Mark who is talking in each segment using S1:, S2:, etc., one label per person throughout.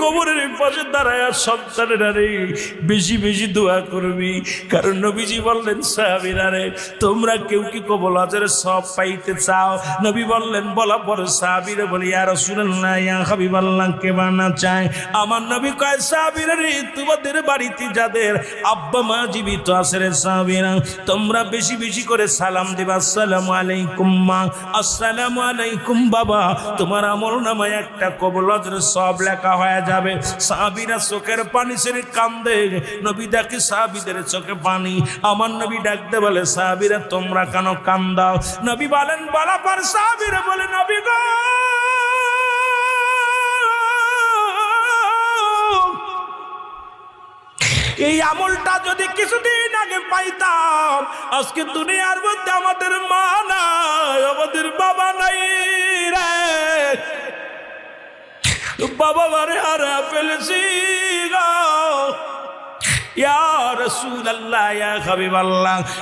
S1: কবরের পাশে দাঁড়ায় সন্তানেরা রে বেশি বেশি দোয়া করবি। কারণ নবীজি বললেন, সাহাবিরা রে তোমরা কেউ কি কবল আজের সব পাইতে চাও? নবী বললেন, বলা পরে সাহাবিরা বলি আর শুনেন না ইয়া হাবিবাল্লাহ, কে বানা চায়? আমার নবী কয়, সাহাবিরা রে তোমাদের বাড়িতে যাদের আব্বা মা জীবিত আছে রে সাহাবিরা, তোমরা বেশি বেশি করে সালাম দিবা। আসসালামু আলাইকুম মা, আসসালামু আলাইকুম বাবা। তোমার আমল নামায় একটা কবল আজের সব লেখা হয়ে যাবে। সাহাবিরা চোখের পানি ছেড়ে কান্দে। নবী দেখে সাহাবিদের চোখে পানি। আমার নবী ডাকতে বলে, সাহাবিরা, তোমরা কেন কান্দাও? নবী বলেন, বলা পর সাহাবিরা বলে, নবী গো! এই আমলটা যদি কিছুদিন আগে পাইতাম, আজকে দুনিয়ার মধ্যে আমাদের মা নাই, আমাদের বাবা নাই রে। বাবা মারে হারা ফেলেছি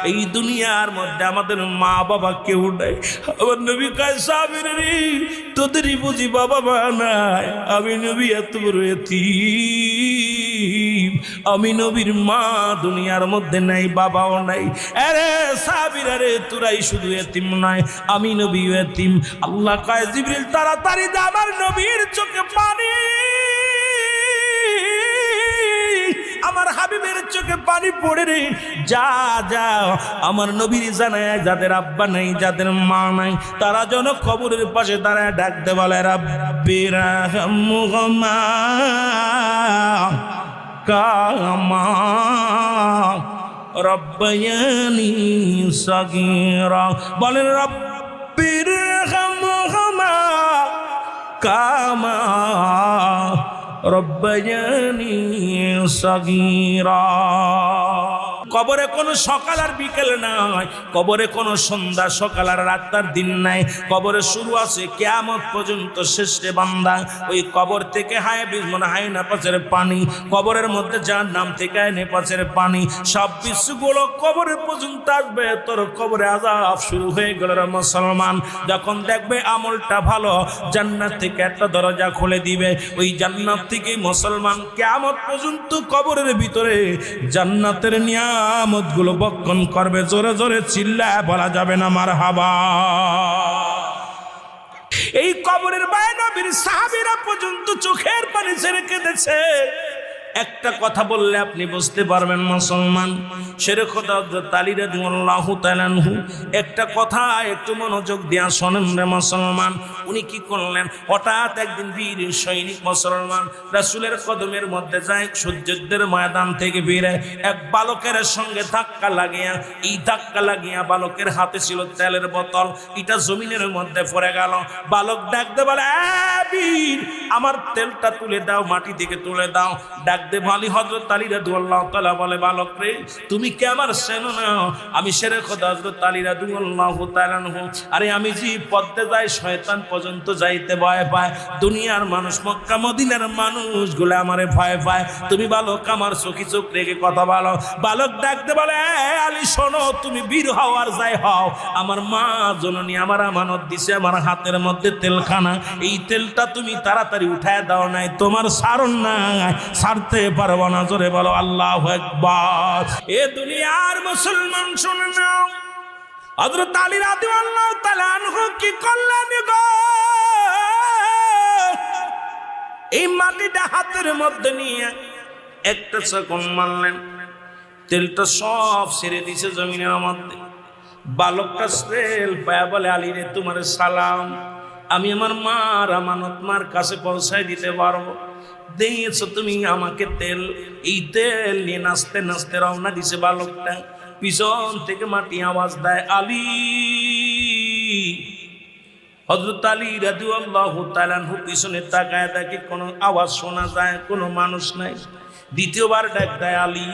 S1: এই দুনিয়ার মধ্যে আমাদের মা বাবা কেউ নাই। আমার নবী কয় তোদেরই বুঝি বাবা মা নাই। আমি নবী এত এতিম। আমি নবীর মা দুনিয়ার মধ্যে নাই, বাবাও নাই। আরে সাবির আরে তোরাই শুধু এতিম নয়, আমি নবী এতিম। আল্লাহ কয়, জিবরিল, তাড়াতাড়ি আমার নবীর চোখে পানি। আমার হাবিবের চোখে পানি পড়ে রে। যা যা, আমার নবীর জানায়, যাদের আব্বা নাই, যাদের মা নাই, তারা যেন খবরের পাশে দাঁড়ায় ডাকতে বলে রাব্বিরা রব্বায়ানি সগীরা। বলেন রব্বির কামা রব্বায়ানি সগীরা। কবরে কোনো সকাল আর বিকেল নাই কবরে কোনো সন্ধ্যা, সকাল আর রাত্তার দিন নাই। কবরে শুরু আছে কেয়ামত পর্যন্ত শেষে বান্দা। ওই কবর থেকে হায় বিজমন হায় নেপাচের পানি। কবরের মধ্যে যার নাম থেকে হায় নেপাচের পানি। সব বিশ্বগুলো কবরে পর্যন্ত আসবে। তোর কবরে আজাব শুরু হয়ে গেল মুসলমান। যখন দেখবে আমলটা ভালো, জান্নাত থেকে একটা দরজা খুলে দিবে। ওই জান্নাত থেকে মুসলমান কেয়ামত পর্যন্ত কবরের ভিতরে জান্নাতের নিয়ামতগুলো বক্ষণ করবে, জোরে জোরে চিল্লায় বলা যাবে না মার হাবা এই কবরের বায়নবীর সাহাবিরা পর্যন্ত চোখের পানি ছেড়ে কেঁদেছে। একটা কথা বললে আপনি বুঝতে পারবেন, মুসলমান। সেরে কথা তালিরা দিউল্লাহ তালানহু একটা কথা একটু মনোযোগ দিয়া শোনেন রে মুসলমান। উনি কি করলেন? হঠাৎ একদিন বীর সৈনিক মুসলমান রাসুলের কদমের মধ্যে যায় সূর্যদের ময়দান থেকে বেরে এক বালকের সঙ্গে ধাক্কা লাগিয়া, এই ধাক্কা লাগিয়া বালকের হাতে ছিল তেলের বোতল। এটা জমিনের মধ্যে পড়ে গেল। বালক ডাকতে বলে, "এ বীর, আমার তেলটা তুলে দাও, মাটি থেকে তুলে দাও। তালা বলে, বালক তুমি কে আমার না আমি সেরে তালানহু আরে আমি পদ্মে যাই শয়তান পর্যন্ত যাইতে ভয় পায়। দুনিয়ার মানুষ, মক্কা, মদিনার মানুষগুলো আমারে ভয় পায়। তুমি বালক, আমার চোখি চোখ রেখে কথা বলো। বালক ডাকতে বলে, "এ আলী, শোনো, তুমি বীর হও আর যাই হও। আমার মা জননী আমার আমানত দিছে, আমার হাতের মধ্যে তেলখানা। এই তেলটা তুমি তাড়াতাড়ি উঠায় দাও নাই, তোমার সারণ নাই। সারতে পারব না, জোরে বলো, আল্লাহ একবার এ দুনিয়ার মুসলমান, শুনে নাও। হযরত আলী রাদিয়াল্লাহু তাআলা আনহু কি করলেন গো? এই মাটিটা হাতের মধ্যে নিয়ে একটা সেকন্ড মারলেন। তেলটা সব ছেড়ে দিছে জমিনের মধ্যে। বালকটা সেল পায়া বলে, আলী রে, তোমার সালাম। আমি আমার মার আমানত মার কাছে পৌঁছায় দিতে পারব। দিয়েছ তুমি আমাকে তেল। এই তেল নিয়ে নাচতে নাচতে রওনা দিছে বালকটা। পিছন থেকে মাটি আওয়াজ দেয়, আলী। হজরত আলী রাজু আল্লাহ তালানহু পিছনে তাকায় দেখে কোনো আওয়াজ শোনা যায়, কোনো মানুষ নাই। দ্বিতীয়বার ডাক দেয়, আলী।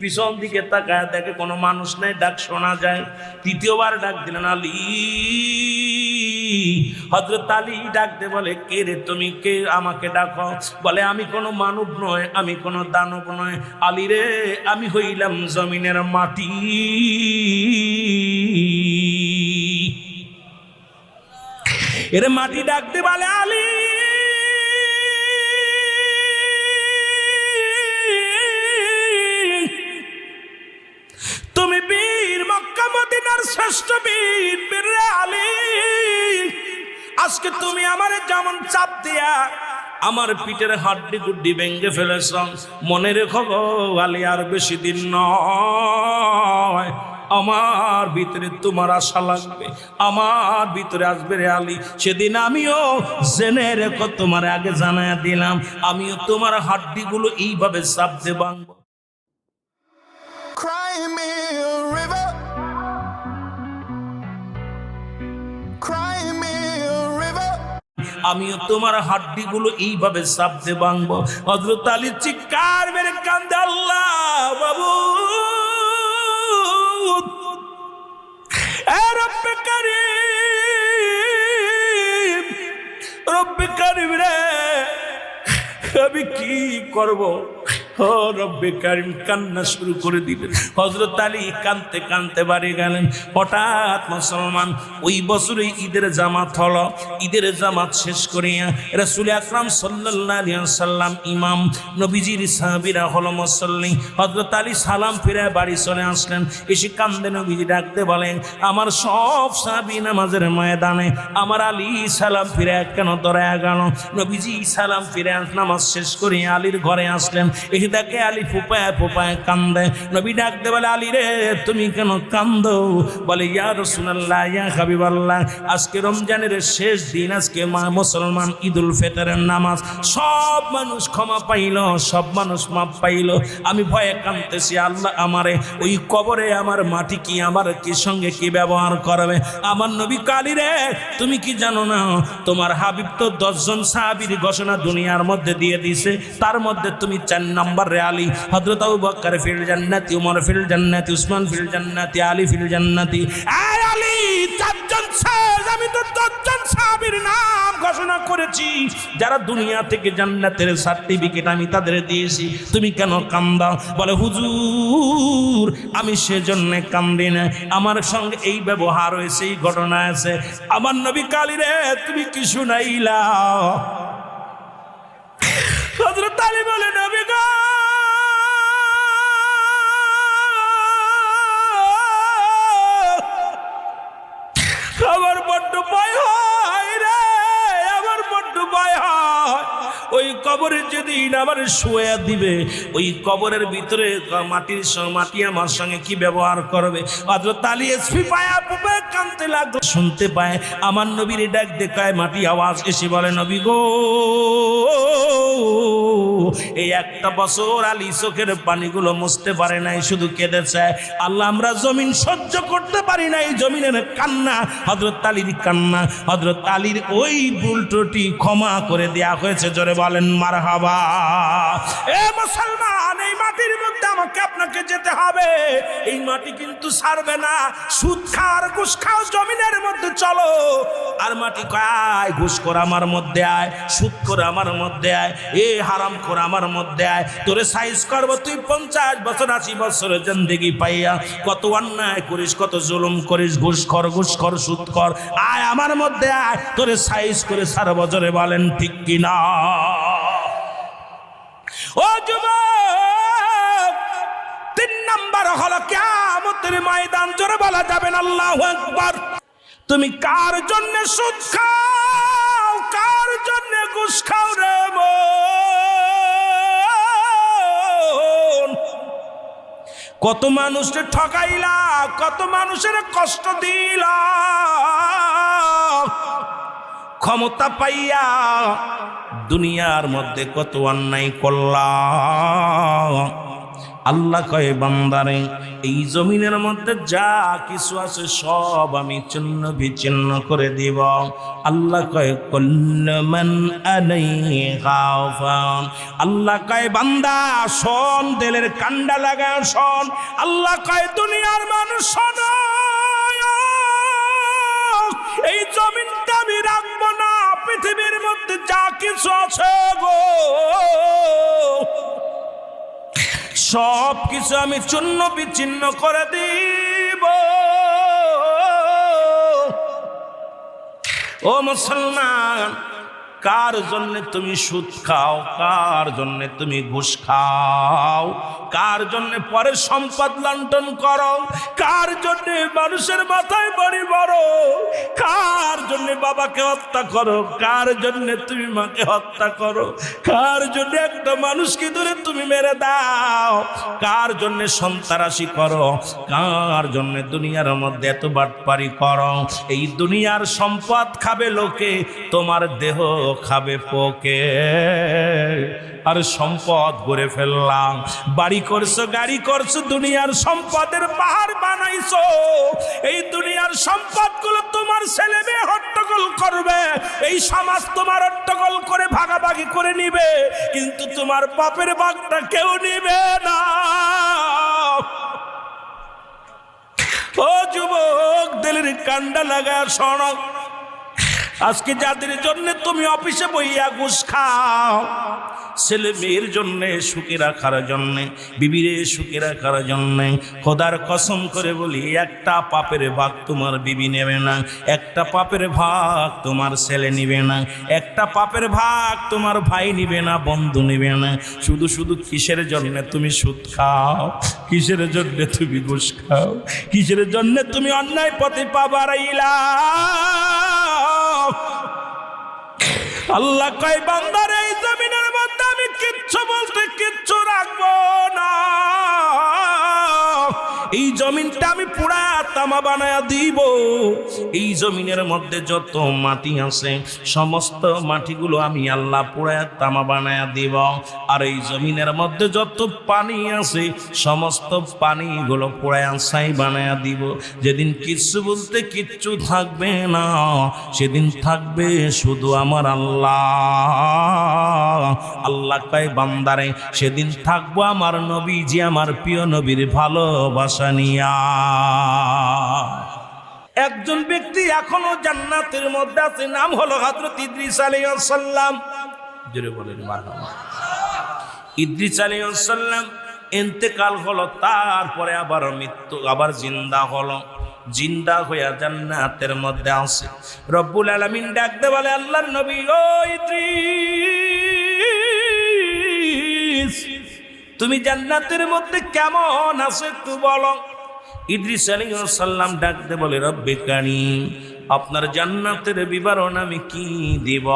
S1: পিছন দিকে তাকায় দেখে কোনো মানুষ নাই, ডাক শোনা যায়। তৃতীয়বার ডাক দিলেন, আলী। হজরত আলী ডাকতে বলে, কে রে তুমি? কে আমাকে ডাকো? বলে, আমি কোনো মানব নয়, আমি কোনো দানব নয়। আলী রে, আমি হইলাম জমিনের মাটি। এর মাটি ডাকতে বলে, আলী নষ্টবীর বীরে আলী। আজকে তুমি আমার যেমন চাপ দিয়া আমার হাড্ডি গুড্ডি ভেঙ্গে ফেলেছ, মনে রেখো আলী, আর বেশি দিন নয়। আমার ভিতরে তোমার আশা লাগবে, আমার ভিতরে আসবে রে আলী। সেদিন আমিও জেনে রেখো, তোমার আগে জানায় দিলাম, আমিও তোমার হাড্ডিগুলো এইভাবে চাপ ভাঙবো।
S2: Cry me
S1: আমিও তোমার হাড্ডিগুলো এইভাবে সাপতে ভাঙবো। হজরত আলী চিৎকার মেরে কান্দে আল্লাহ বাবু! আমি কি করব? হজরত আলী বাড়ি করিয়া সালাম ফিরে বাড়ি চলে আসলেন। এসে কান্দে নবীজি ডাকতে বলেন, আমার সব সাহাবী নামাজের ময়দানে আমার আলী সালাম ফিরে কেন দরায়া গেল? নবীজি সালাম ফিরে নামাজ শেষ করে আলীর ঘরে আসলেন। এসে দেখে আলী ফুপায় ফুপায় কান্দে। নবী ডাকতে বলে, আলী রে, তুমি কেন কান্দো? বলে, ইয়া রসুল্লাহ ইয়া হাবিবাল্লাহ, আজকে রমজানের শেষ দিন, আজকে মা মুসলমান ঈদুল ফেতরের নামাজ। সব মানুষ ক্ষমা পাইল, সব মানুষ মাপ পাইল। আমি ভয়ে কান্দতেছি আল্লাহ আমারে, ওই কবরে আমার মাটি কি, আমার কি সঙ্গে কি ব্যবহার করবে? আমার নবী কালী রে, তুমি কি জানো না, তোমার হাবিব তো দশজন সাহাবির ঘোষণা দুনিয়ার মধ্যে দিয়ে দিছে তার মধ্যে তুমি চার নম্বর রে আলী। জান্নাতি, উমর ফিল উসমান ফিল আলী ফিল আমি যারা দুনিয়া থেকে জান্নাতের সার্টিফিকেট আমি তাদের দিয়েছি। তুমি কেন কান্দা বলে, হুজুর, আমি সেজন্য কান্দি না। আমার সঙ্গে এই ব্যবহার হয়েছে, এই ঘটনা আছে। আমার নবী কালী রে, তুমি কি শুনাইলা হজরত আলী বলে, নবী গো যদি যেদিন আমার শোয়া দিবে, ওই কবরের ভিতরে মাটির মাটি আমার সঙ্গে কি ব্যবহার করবে? এসপি কানতে লাগল। শুনতে পায়, আমার নবীর ডাক দেখায় মাটি আওয়াজ এসে বলে, নবী গো এই একটা বছর আলী চোখের পানিগুলো মুছতে পারে নাই, শুধু কেঁদেছে। আল্লাহ, আমরা জমিন সহ্য করতে পারি নাই, জমিনের কান্না হজরত আলীর কান্না হজরত আলীর ওই বুলটোটি ক্ষমা করে দেয়া হয়েছে, জোরে বলেন মার হাবা এ মুসলমান, এই মাটির মধ্যে আমাকে আপনাকে যেতে হবে। এই মাটি কিন্তু ছাড়বে না। সুদ খাওয়ার, ঘুষ খাও জমিনের মধ্যে চলো। আর মাটি কয় ঘুষ করে আমার মধ্যে আয়, সুদ করে আমার মধ্যে আয়। এ হারাম করে আমার মধ্যে আয়। তোরে সাইজ করব, তুই পঞ্চাশ বছর, আশি বছরের জিন্দেগি পাইয়া। কত অন্যায় করিস, কত জুলুম করিস, ঘুষ কর ঘুষ কর সুদ কর আয় আমার মধ্যে আয়। তোরে সাইজ করে সারা বছরে বলেন, ঠিক কিনা ও যুবক, তিন নাম্বার হলো কেমতের ময়দান। জোরে বলা যাবেন আল্লাহ একবার তুমি কার জন্য সুদ খাও, কার জন্য ঘুষ খাও রে মন কত মানুষকে ঠকাইলা কত মানুষের কষ্ট দিলা। ক্ষমতা পাইয়া দুনিয়ার মধ্যে কত অন্যায় করলাম আল্লাহ কয়ে, বান্দারে, এই জমিনের মধ্যে যা কিছু আছে সব আমি চিহ্ন বিচ্ছিন্ন করে দিব। আল্লাহ কয়ে আলাইহাফান আল্লাহ কয়ে, বান্দা, শোন, দেলের কান্ডা লাগা শোন। আল্লাহ কয়ে, দুনিয়ার মানুষ শোন। এই জমিনটা আমি রাখব না, পৃথিবীর মধ্যে যা কিছু আছে গো। সব কিছু আমি চূন্য বিচ্ছিন্ন করে দিব। ও মুসলমান, কার জন্যে তুমি সুদ খাও, কার জন্যে তুমি ঘুষ খাও? কার জন্য পরে সম্পদ লন্টন করো? কার জন্য মানুষের মাথায় বাড়ি বড় কার জন্য বাবাকে হত্যা করো? কার জন্য তুমি মাকে হত্যা করো? কার জন্য একটা মানুষকে ধরে তুমি মেরে দাও? কার জন্য সন্তারাশি করো? কার জন্য দুনিয়ার মধ্যে এত বাটপারি করো? এই দুনিয়ার সম্পদ খাবে লোকে, তোমার দেহ খাবে পোকে। আর সম্পদ গড়ে ফেললাম, বাড়ি করছ, গাড়ি করছ, দুনিয়ার সম্পদের পাহাড় বানাইছো। এই দুনিয়ার সম্পদগুলো তোমার ছেলে মেয়ে হট্টগোল করবে। এই সমাজ তোমার হট্টগোল করে ভাগাভাগি করে নিবে, কিন্তু তোমার বাপের বাগটা কেউ নিবে না। ও যুবক, দিলের কান্ডা লাগা সড়ক আজকে যাদের জন্য তুমি অফিসে বইয়া ঘুষ খাও, ছেলে মেয়ের জন্য, সুখে রাখার জন্য, বিবিরে সুখে রাখার জন্য, খোদার কসম করে বলি, একটা পাপের ভাগ তোমার বিবি নেবে না, একটা পাপের ভাগ তোমার ছেলে নিবে না, একটা পাপের ভাগ তোমার ভাই নিবে না, বন্ধু নিবে না। শুধু শুধু কিসের জন্য তুমি সুদ খাও? কিসের জন্য তুমি ঘুষ খাও? কিসের জন্য তুমি অন্যায় পথে পা বাড়াইলা? আল্লাহ কয় বান্দার এই জমিনের মধ্যে আমি কিচ্ছু বলতে কিচ্ছু রাখব না। এই জমিনটা আমি পুরা তামা বানায়া দিব। এই জমিনের মধ্যে যত মাটি আছে, সমস্ত মাটিগুলো আমি আল্লাহ পুরা তামা বানায়া দিব। আর এই জমিনের মধ্যে যত পানি আছে, সমস্ত পানিগুলো পুরা ছাই বানায়া দিব। যেদিন কিচ্ছু বলতে কিচ্ছু থাকবে না, সেদিন থাকবে শুধু আমার আল্লাহ। আল্লাহ কয়, বান্দারে, সেদিন থাকব আমার নবী যে আমার প্রিয় নবীর ভালোবাসা। নিয়া একজন ব্যক্তি এখনও জান্নাতের মধ্যে আছে, নাম হলো হযরত ইদ্রিস আলাইহিস জোরে বলেন ইদ্রিস ইন্তেকাল হলো, তারপরে আবার মৃত্যু, আবার জিন্দা হলো। জিন্দা হইয়া জান্নাতের মধ্যে আছে। রব্বুল আলামিন ডাকতে বলে, আল্লাহর নবী, ও ইদ্রিস! তুমি জান্নাতের মধ্যে কেমন আছো একটু বলো। ইদ্রিস আলাইহিস সালাম ডাকতে বলে, রব্বে কারীম আপনার জান্নাতের বিবরণ আমি কি দেব?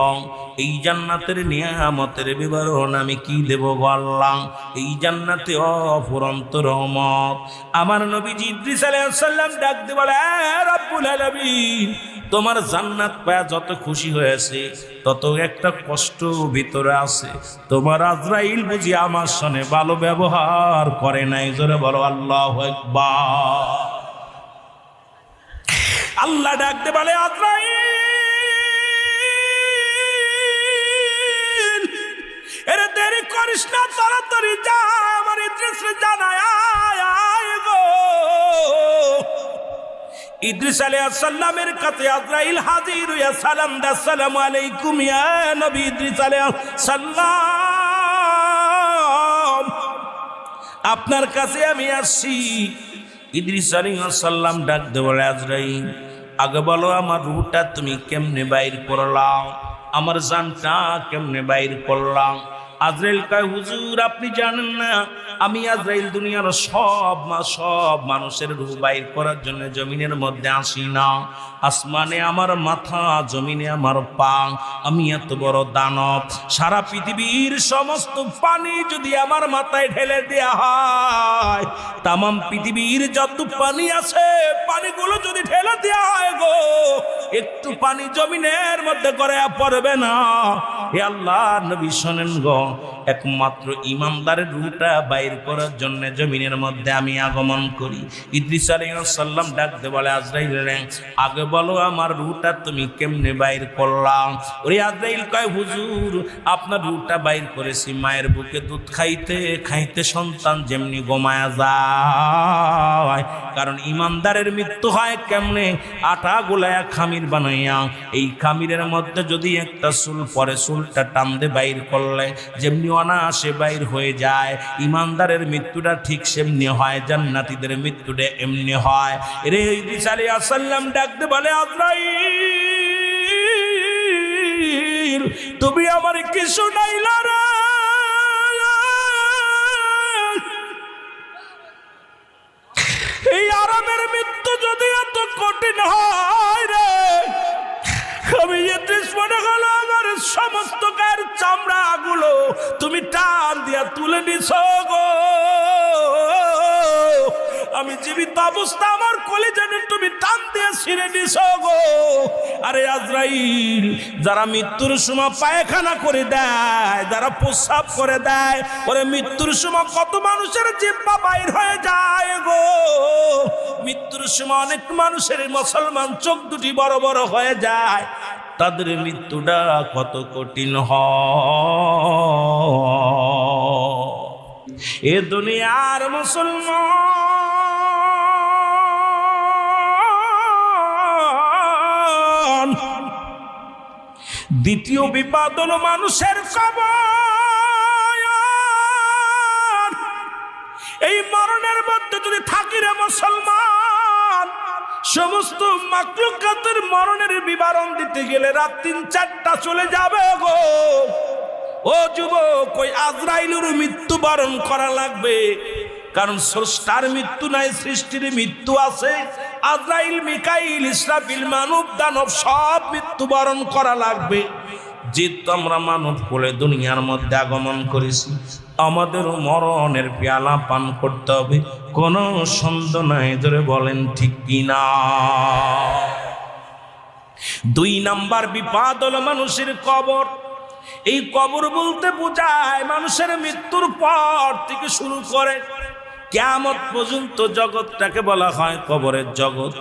S1: এই জান্নাতের নিয়ামতের বিবরণ আমি কি দেব বললাম এই জান্নাতে অফুরন্ত রহমত। আমার নবীজি ইদ্রিস আলাইহিস সালাম ডাকতে বলে, "এ রব্বুল আলামিন তোমার জান্নাত পায়া যত খুশি হয়েছে তত একটা কষ্ট ভিতরে আছে। তোমার আজরাইল বুঝি আমার সনে ভালো ব্যবহার করে নাই। জোরে বলো, আল্লাহ আল্লাহ ডাকতে বলে, আজরাইল! এরে দেরি করিস না, তাড়াতাড়ি যা, আমার ইদ্রিস জানায় আয় গো। কাছে সালাম আলাইকুম আপনার কাছে আমি আসছি। ইদ্রিস সালাম ডাক দেব আজরাইল, আগে বলো আমার রুহটা তুমি কেমনে বাইর করলাম? আমার জানটা কেমনে বাইর করলাম? আজরাইল কয়, হুজুর, আপনি জানেন না, আমি আজরাইল দুনিয়ার সব মা, সব মানুষের রূপ বাইর করার জন্য জমিনের মধ্যে আসি না। আসমানে আমার মাথা, জমিনে আমার পা, আমি এত বড় দানব। সারা পৃথিবীর সমস্ত পানি যদি আমার মাথায় ঢেলে দেয়া হয়, তামাম পৃথিবীর যত পানি আছে, পানিগুলো যদি ঢেলে দেয়া হয় গো, একটু পানি জমিনের মধ্যে করে পড়বে না। হে আল্লাহ, নবী শোনেন গো একমাত্র ইমানদারের রুটা বাইর করার জন্য জমিনের মধ্যে আমি আগমন করি। ইদ্রিস আলাইসাল্লাম ডাকতে বলে, আজরাইল আগে বলো আমার রুটা তুমি কেমনে বাইর করলাম ওরে আজরাইল কয়, হুজুর, আপনার রুটা বাইর করেছি মায়ের বুকে দুধ খাইতে খাইতে সন্তান যেমনি গোমায়া যায়। কারণ ইমানদারের মৃত্যু হয় কেমনে? আটা গোলায়া খামির বানাইয়া। এই খামিরের মধ্যে যদি একটা চুল পরে চুলটা টানতে বাইর করলে যেমনি অনায়াসে বাইর হয়ে যায়। ইমানদারের মৃত্যুটা ঠিক সেমনি হয়, জান্নাতিদের মৃত্যুটা এমনি হয়। রে বিচারি আসাল্লাম ডাকতে বলে আপনাই তুমি আমার কিছু নাই এই আরামের মৃত্যু যদি এত কঠিন হয় রে, আমি মনে হলো আমার তুলে নিছ গো। আমি জীবিত অবস্থা আমার কলিজানে তুমি টান দিয়ে ছিঁড়ে নিছ গো। আরে আজরাইল, যারা মৃত্যুর সময় পায়খানা করে দেয়, যারা প্রস্রাব করে দেয়, ওরে মৃত্যুর সময় কত মানুষের জিব্বা বাইর হয়ে যায় গো। মৃত্যুর সময় অনেক মানুষের মুসলমান চোখ দুটি বড় বড় হয়ে যায়। তাদের মৃত্যুটা কত কঠিন হ এ দুনিয়ার মুসলমান, দ্বিতীয় বিপদ হলো মানুষের কবর। এই মরণের মধ্যে যদি থাকি রে মুসলমান সমস্ত মাকলুকাতের মরণের বিবরণ দিতে গেলে রাত তিন, চারটা চলে যাবে গো। ও যুবক, ওই আজরাইলের মৃত্যু বরণ করা লাগবে। কারণ স্রষ্টার মৃত্যু নাই, সৃষ্টির মৃত্যু আছে। আজরাইল, মিকাইল, ইসরাফিল, মানব, দানব সব মৃত্যু বরণ করা লাগবে। যেহেতু আমরা মানব কোলে দুনিয়ার মধ্যে আগমন করেছি আমাদের মরণের পেয়ালা পান করতে হবে। কোনো সন্দেহ নাই, ধরে বলেন ঠিক কিনা। দুই নাম্বার বিপাদ হলো মানুষের কবর। এই কবর বলতে বোঝায় মানুষের মৃত্যুর পর থেকে শুরু করে কেমত পর্যন্ত জগৎটাকে বলা হয় কবরের জগৎ।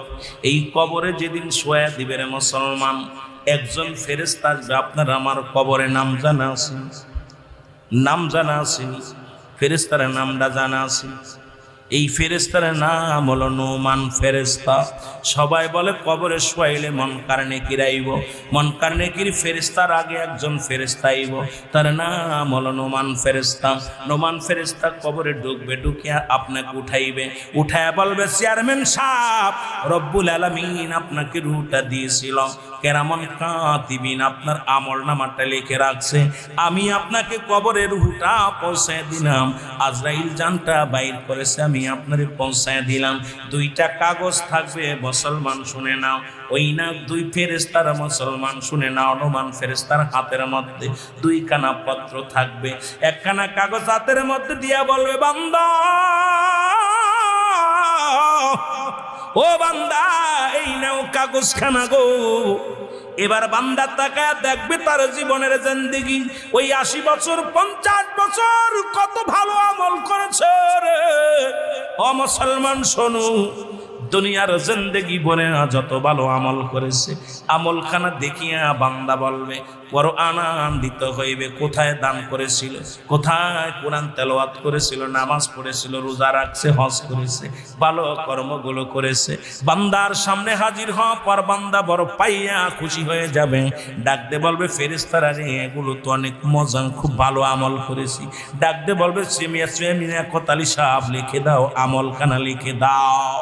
S1: এই কবরে যেদিন সোয়া দিবেন মুসলমান একজন ফেরেস্তা আসবে আপনার আমার কবরে নাম জানা আছে, নাম জানা আছে ফেরেস্তার নামটা জানা আছে। এই ফেরেস্তার নাম হলো নোমান ফেরেস্তা সবাই বলে কবরে শোয়াইলে মন কারণে কিরাইব মন কারণে কির ফেরেস্তার আগে একজন ফেরেস্তা আইব? তার নাম হলো নোমান ফেরেস্তা নোমান ফেরেস্তা কবরে ঢুকবে, ঢুকিয়া আপনাকে উঠাইবে। উঠায় বলবে, চেয়ারম্যান সাহেব, রব্বুল আলমিন আপনাকে রুটা দিয়েছিল। কেরামন কাতিবিন আপনার আমল নামাটা লিখে রাখছে। আমি আপনাকে কবরের রুটা পৌঁছায় দিলাম। আজরাইল জানটা বাইর করেছে, আমি আপনারে পৌঁছায় দিলাম। দুইটা কাগজ থাকবে, মুসলমান শুনে নাও। ওই না, দুই ফেরেস্তার মুসলমান শুনে নাও, অনুমান ফেরেস্তার হাতের মধ্যে দুই কানা পত্র থাকবে। একখানা কাগজ হাতের মধ্যে দিয়া বলবে, বান্দা! ও বান্দা, এই নাও কাগজ খানা গো। এবার বান্দা তাকায় দেখবে তার জীবনের জিন্দিগি। ওই আশি বছর, পঞ্চাশ বছর কত ভালো আমল করেছে রে। ও মুসলমান শোনো দুনিয়ার জিন্দেগি বনে যত ভালো আমল করেছে, আমলখানা দেখিয়া বান্দা বলবে বড় আনন্দিত হইবে, কোথায় দান করেছিল? কোথায় কোরআন তেলাওয়াত করেছিল? নামাজ পড়েছিল, রোজা রাখছে, হজ করেছে, ভালো কর্মগুলো করেছে। বান্দার সামনে হাজির হওয়া পর বান্দা বড় পাইয়া খুশি হয়ে যাবে। ডাকতে বলবে ফেরেস্তারা রে, এগুলো তো অনেক মজা, খুব ভালো আমল করেছি। ডাকতে বলবে, সেমিয়া সেমিয়া কোতালি সাহেব লিখে দাও, আমলখানা লিখে দাও।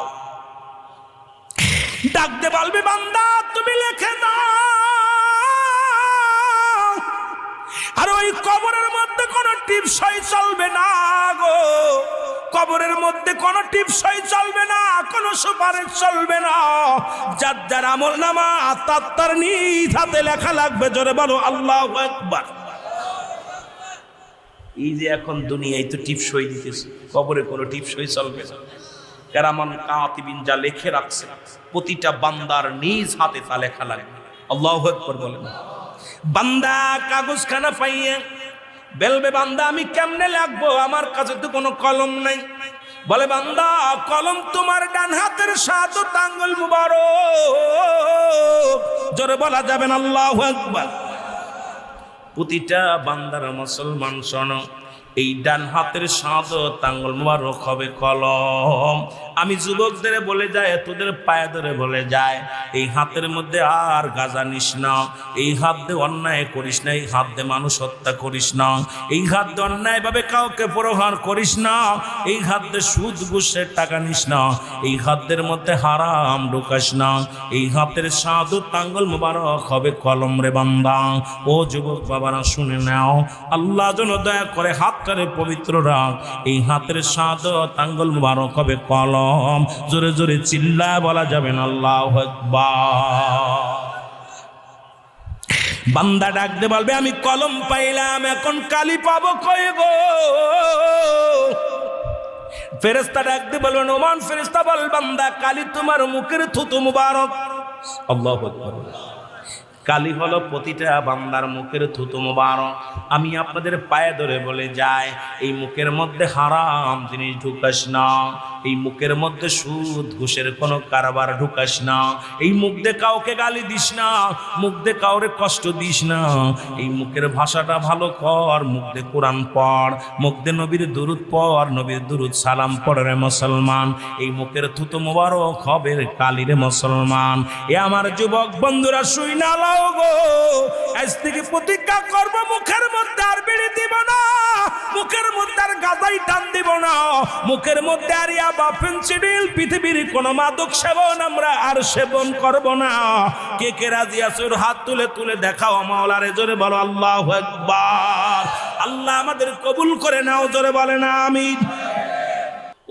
S1: ডাকতে বলবে, বান্দা, তুমি লেখে দাও। আর ওই কবরের মধ্যে কোনো টিপসই চলবে না গো। কবরের মধ্যে কোনো টিপসই চলবে না, কোনো সুপারিশ চলবে না। যার যার আমল নামা, তার তার নিজ হাতে লেখা লাগবে, জোরে বলো, আল্লাহ একবার এই যে এখন দুনিয়ায় তো টিপসই দিতেছে, কবরে কোনো টিপসই চলবে না। কেরামান কাতিবিন যা লেখে রাখছে, প্রতিটা বান্দার নিজ হাতে তা লেখা লাগে। আল্লাহ একবার বলেন। বান্দা কাগজখানা পাইয়ে বেলবে, বান্দা, আমি কেমনে লাগবো? আমার কাছে তো কোনো কলম নাই। বলে, বান্দা, কলম তোমার ডান হাতের সাত তাঙ্গল মুবারক। জোরে বলা যাবেন আল্লাহ একবার প্রতিটা বান্দার মুসলমান শোনো এই ডান হাতের সাঁত তাঙ্গল মুবারক হবে কলম। আমি যুবকদের বলে যায় তোদের পায়ে ধরে বলে যায় এই হাতের মধ্যে আর গাজা নিস না, এই হাত দিয়ে অন্যায় করিস না, এই হাত দিয়ে মানুষ হত্যা করিস না, এই হাত দিয়ে অন্যায়ভাবে কাউকে প্রহার করিস না, এই হাত দিয়ে সুদ ঘুষের টাকা নিস না, এই হাতের মধ্যে হারাম ঢুকাস না, এই হাতের সাধু তাঙ্গল মুবারক হবে কলম রে বান্দা। ও যুবক বাবারা, শুনে নাও, আল্লাহ যেন দয়া করে হাতটারে পবিত্র রাখ, এই হাতের সাদ তাঙ্গল মুবারক হবে কলম। জোরে জোরে চিল্লা বলা যাবে না, আল্লাহ আকবার। বান্দা ডাকতে বলবে, আমি কলম পাইলাম, এখন কালি পাবো কয়ে গো? ফেরেস্তা ডাকতে বলবেন ওমান ফেরেস্তা বল বান্দা, কালি তোমার মুখের থুতু মুবারক। আল্লাহ কালি হলো প্রতিটা বান্দার মুখের থুতু মুবারক। আমি আপনাদের পায়ে ধরে বলে যাই, এই মুখের মধ্যে হারাম জিনিস ঢুকাস না। এই মুখের মধ্যে সুদ, ঘুষের কোনো কারবার ঢুকাস না। এই মুখ দিয়ে কাউকে গালি দিস না, মুখ দিয়ে কাউরে কষ্ট দিস না। এই মুখের ভাষাটা ভালো কর, মুখ দিয়ে কোরআন পড়, মুখ দিয়ে নবীর দুরুদ পড়, নবীর দুরুদ সালাম পড়ে রে মুসলমান। এই মুখের থুতো মোবারক হবে রে কালি রে মুসলমান। এ আমার যুবক বন্ধুরা, শুই না লাও গো। আজ প্রতিজ্ঞা করব, মুখের মধ্যে আর বিড়ি দিব না। মুখের মধ্যে আর গাজাই টান দিব না। মুখের মধ্যে আর ইয়াবা ফেন্সিডিল পৃথিবীর কোন মাদক সেবন আমরা আর সেবন করব না। কে কে রাজি আসুর হাত তুলে তুলে দেখাও মাওলারে, জোরে বলো, আল্লাহ একবার আল্লাহ আমাদের কবুল করে নাও, জোরে বলে না আমিন।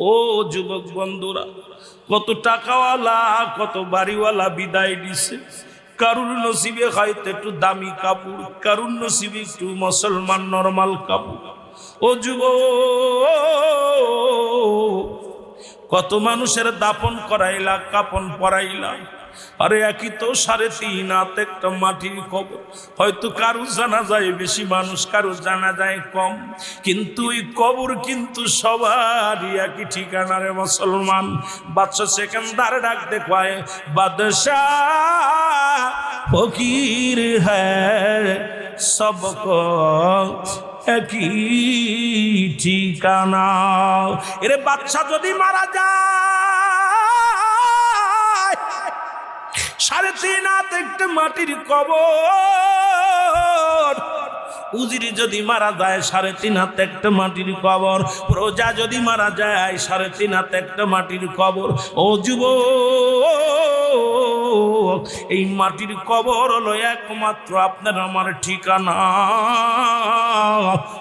S1: ও যুবক বন্ধুরা, কত টাকাওয়ালা, কত বাড়িওয়ালা বিদায় দিছে। কারুর নসিবে হয়তো একটু দামি কাপড় কারুর নসিবে একটু মুসলমান নরমাল কাপড়। ও যুব কত মানুষের দাপন করাইলা, কাপন পরাইলা। আরে একই তো সাড়ে তিন হাত একটা মাটির খবর। হয়তো কারু জানা যায়, বেশি মানুষ কারু জানা যায় কম। কিন্তু ওই কবর কিন্তু সবারই একই ঠিকানা রে মুসলমান। বাদশা সেকেন্দার ডাক দেখায় বাদশাহ ফকির হ্যাঁ সবকো একই ঠিকানা। এরে বাচ্চা যদি মারা যায় সাড়ে তিন হাত একটা মাটির কবর উজিরি যদি মারা যায়, সাড়ে তিন হাত একটা মাটির কবর। প্রজা যদি মারা যায়, সাড়ে তিন হাত একটা মাটির কবর। ও যুব এই মাটির কবর হলো একমাত্র আপনার আমার ঠিকানা।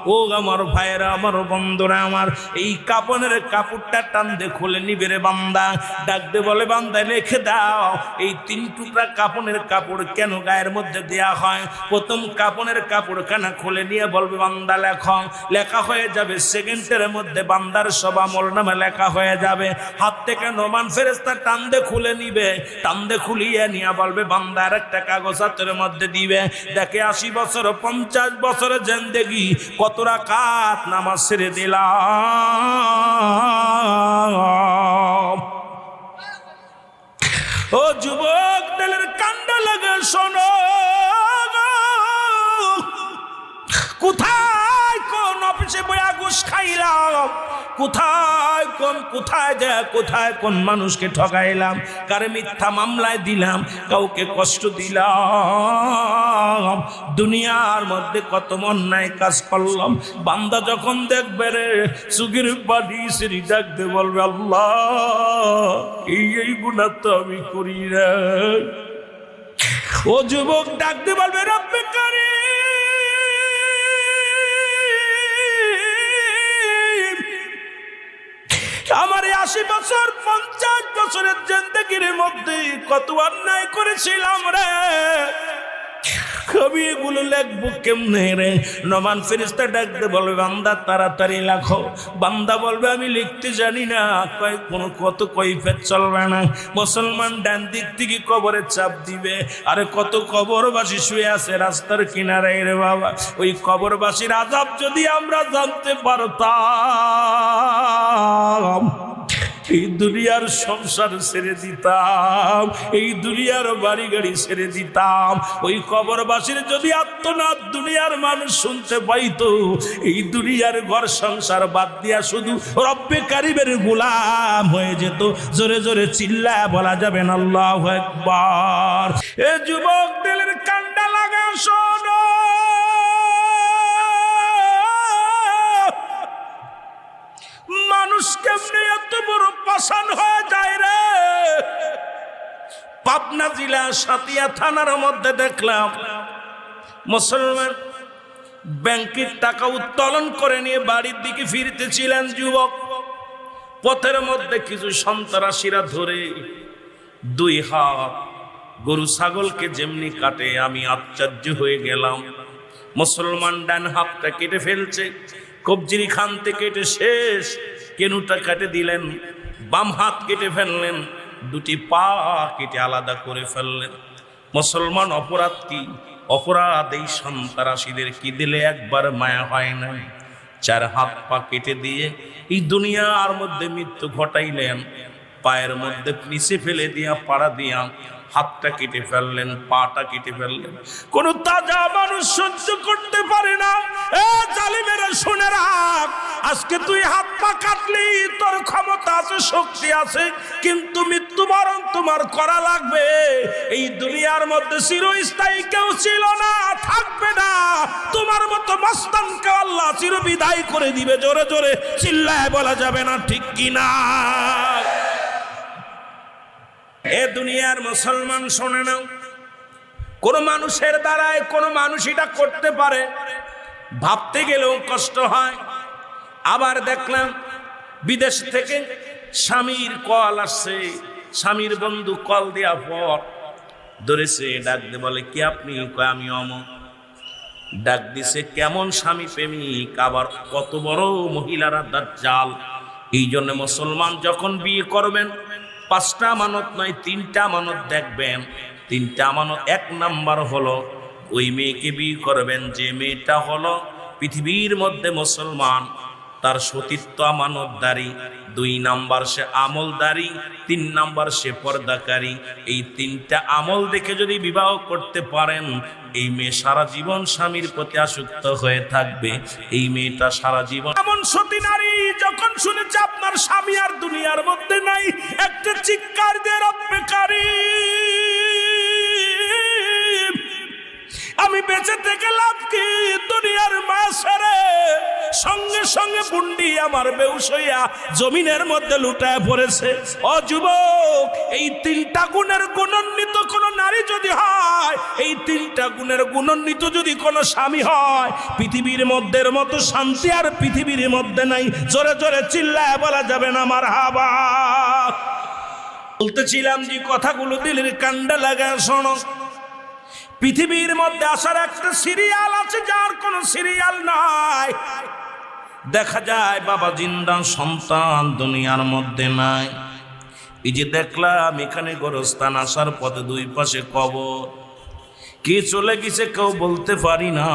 S1: ও আমার ভাইয়েরা, আমার বন্ধুরা, আমার এই কাপনের কাপড়টা টান দে খুলে নিবে রে বান্দা। ডাকতে বলে, বান্দা, রেখে দাও। এই তিন টুকরা কাপনের কাপড় কেন গায়ের মধ্যে দেয়া হয়? প্রথম কাপনের কাপড় কেন খুলে নিয়ে বলবে, বান্দা লেখ লেখা হয়ে যাবে, সেকেন্ডের মধ্যে বান্দার সব আমল নামে লেখা হয়ে যাবে। হাত থেকে নোমান ফেরেস্তা টান্দে খুলে নিবে টান্দে খুলিয়ে নিয়ে বলবে বান্দার একটা কাগজ হাতের মধ্যে দিবে। দেখে আশি বছর, পঞ্চাশ বছরের জেন্দেগি, কত রাকাত নামাজ ছেড়ে দিলাম। ও যুবক, তেলের কান্ডা লাগে, শোনো। কোথায় কোন অফিসে বইয়া ঘুষ খাইলাম? কোথায় কোন, কোথায় যা কোথায় কোন মানুষকে ঠকাইলাম কারে মিথ্যা মামলায় দিলাম, কাউকে কষ্ট দিলাম? দুনিয়ার মধ্যে কত অন্যায় কাজ করলাম। বান্দা যখন দেখবে রে, সুগির বাড়ি সিঁড়ি ডাকতে বলবে, আল্লাহ, এই এই গুণা তো আমি করি না ও যুবক ডাকতে বলবে, রব্বে কারিম আমার আশি বছর পঞ্চাশ বছরের জেন্দেগির মধ্যে কত অন্যায় করেছিলাম রে? কবি এগুলো লেখবো কেমনে রে? নমান ফেরিস্তা ডাকতে বলবে, বান্দা, তাড়াতাড়ি লেখো। বান্দা বলবে, আমি লিখতে জানি না। কয়, কোনো কত কৈফের চলবে না। মুসলমান ডান দিক থেকে কবরে চাপ দিবে। আরে কত কবরবাসী শুয়ে আছে রাস্তার কিনারে রে বাবা। ওই কবরবাসীর আজাব যদি আমরা জানতে পারতাম এই দুনিয়ার সংসার ছেড়ে দিতাম, এই দুনিয়ার বাড়ি গাড়ি ছেড়ে দিতাম। ওই কবরবাসীর যদি আত্মনাথ দুনিয়ার মানুষ শুনতে পাইতো, এই দুনিয়ার ঘর সংসার বাদ দিয়া শুধু রব্বে কারিবের গোলাম হয়ে যেত। জোরে জোরে চিল্লা বলা যাবে না, আল্লাহ একবার এ যুবক, দিলের কান্ডা লাগা, শোনো। মানুষ কেমনে এত বড় পাষাণ হয়ে যায় রে। পাবনা জেলা সাতিয়া থানার মধ্যে দেখলাম, মুসলমান ব্যাংকের টাকা উত্তোলন করে নিয়ে বাড়ির দিকে ফিরতেছিলেন যুবক। পথের মধ্যে কিছু সন্ত্রাসীরা ধরে দুই হাত গরু ছাগলকে যেমনি কাটে, আমি আশ্চর্য হয়ে গেলাম। মুসলমান ডান হাতটা কেটে ফেলছে, কবজির খানতে কেটে শেষ কেনুটা কেটে দিলেন, বাম হাত কেটে ফেললেন, দুটি পা কেটে আলাদা করে ফেললেন। মুসলমান অপরাধ কি? অপরাধ এই সন্ত্রাসীদের কি দিলে একবার মায়া হয় না চার হাত পা কেটে দিয়ে এই দুনিয়ার মধ্যে মৃত্যু ঘটাইলেন, পায়ের মধ্যে নিচে ফেলে দিয়া, পাড়া দিয়া হাতটা কেটে ফেললেন, পাটা কেটে ফেললেন। কোন তাজা মানুষ সহ্য করতে পারে না। এ জালিমেরা, শুনে রাখ, আজকে তুই হাত পা কাটলি, তোর ক্ষমতা আছে, শক্তি আছে, কিন্তু মৃত্যুবরণ তোমার করা লাগবে। এই দুনিয়ার মধ্যে চিরস্থায়ী কেউ ছিল না, থাকবে না। তোমার মতো মস্তানকে আল্লাহ চিরবিদায় করে দিবে, জোরে জোরে। চিল্লায় বলা যাবে না, ঠিক কিনা? দুনিয়ার মুসলমান শোনে না কোন মানুষের দ্বারায় কোন মানুষ এটা করতে পারে। ভাবতে গেলেও কষ্ট হয়। আবার দেখলাম বিদেশ থেকে স্বামীর কল আসছে। স্বামীর বন্ধু কল দেওয়া পর ধরেছে, ডাক দে বলে, কি আপনি? আমি অমক ডাক দিছে, কেমন স্বামী প্রেমিক, আবার কত বড় মহিলারা তার জাল এই জন্য মুসলমান যখন বিয়ে করবেন পাঁচটা মানত নয়, তিনটা মানত দেখবেন। তিনটা মানত এক নাম্বার হলো, ওই মেয়েকে বিয়ে করবেন, যে মেয়েটা হলো পৃথিবীর মধ্যে মুসলমান। তার সতীত্ব আমানতদারি। দুই নাম্বার সে আমলদারি, তিন নাম্বার সে পর্দাকারী। এই তিনটা আমল দেখে যদি বিবাহ করতে পারেন, এই মেয়ে সারা জীবন স্বামীর প্রতি আসক্ত হয়ে থাকবে। এই মেয়েটা সারা জীবন এমন সতী নারী, যখন শুনেছে আপনার স্বামী আর দুনিয়ার মধ্যে নাই, একটা চিৎকার দিয়ে আমি বেঁচে থেকে লাভ কি দুনিয়ার মাসরে সঙ্গে সঙ্গে বুন্ডি আমার বেউসইয়া জমিনের মধ্যে লুটায় পড়েছে। ও যুবক, এই তিনটা গুণের গুণান্বিত কোন নারী যদি হয়, এই তিনটা গুণের গুণান্বিত যদি কোন স্বামী হয়, পৃথিবীর মধ্যের মতো শান্তি আর পৃথিবীর মধ্যে নাই। জোরে জোরে চিল্লায় বলা যাবে না আমার হাবা বলতেছিলাম যে কথাগুলো দিলের কান্ডা লাগা, শোনো। পৃথিবীর মধ্যে আসার একটা সিরিয়াল আছে, যার কোনো সিরিয়াল নাই। দেখা যায় বাবা জিন্দা সন্তান দুনিয়ার মধ্যে নাই। এই যে দেখলাম, এখানে গোরস্থান আসার পথে দুই পাশে কবর। কে চলে গেছে কেউ বলতে পারি না।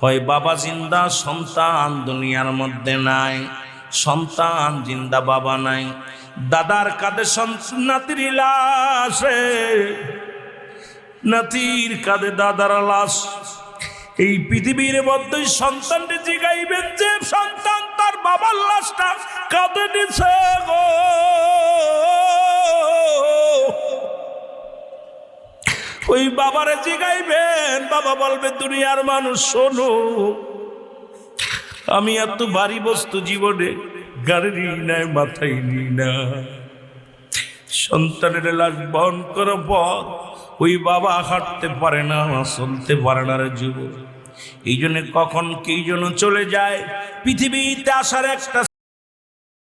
S1: হয় বাবা জিন্দা সন্তান দুনিয়ার মধ্যে নাই, সন্তান জিন্দা বাবা নাই। দাদার কাঁধে নাতির লাশে, নাতির কাঁধে দাদার লাশ। এই পৃথিবীর মধ্যে সন্তানটি জিগাইবেন যে সন্তান তার বাবার লাশটা কাঁধে নিছে গো। ওই বাবারে জিগাইবেন, বাবা বলবে, দুনিয়ার মানুষ, শোনো, আমি এত ভারী বস্তু জীবনে গাড়ি নিই না মাথায় নিই না। সন্তানের লাশ বহন করার পর ওই বাবা হাঁটতে পারে না চলতে পারে না রে যুব এই জন্য কখন কি জন্য চলে যায়? পৃথিবীতে আসার একটা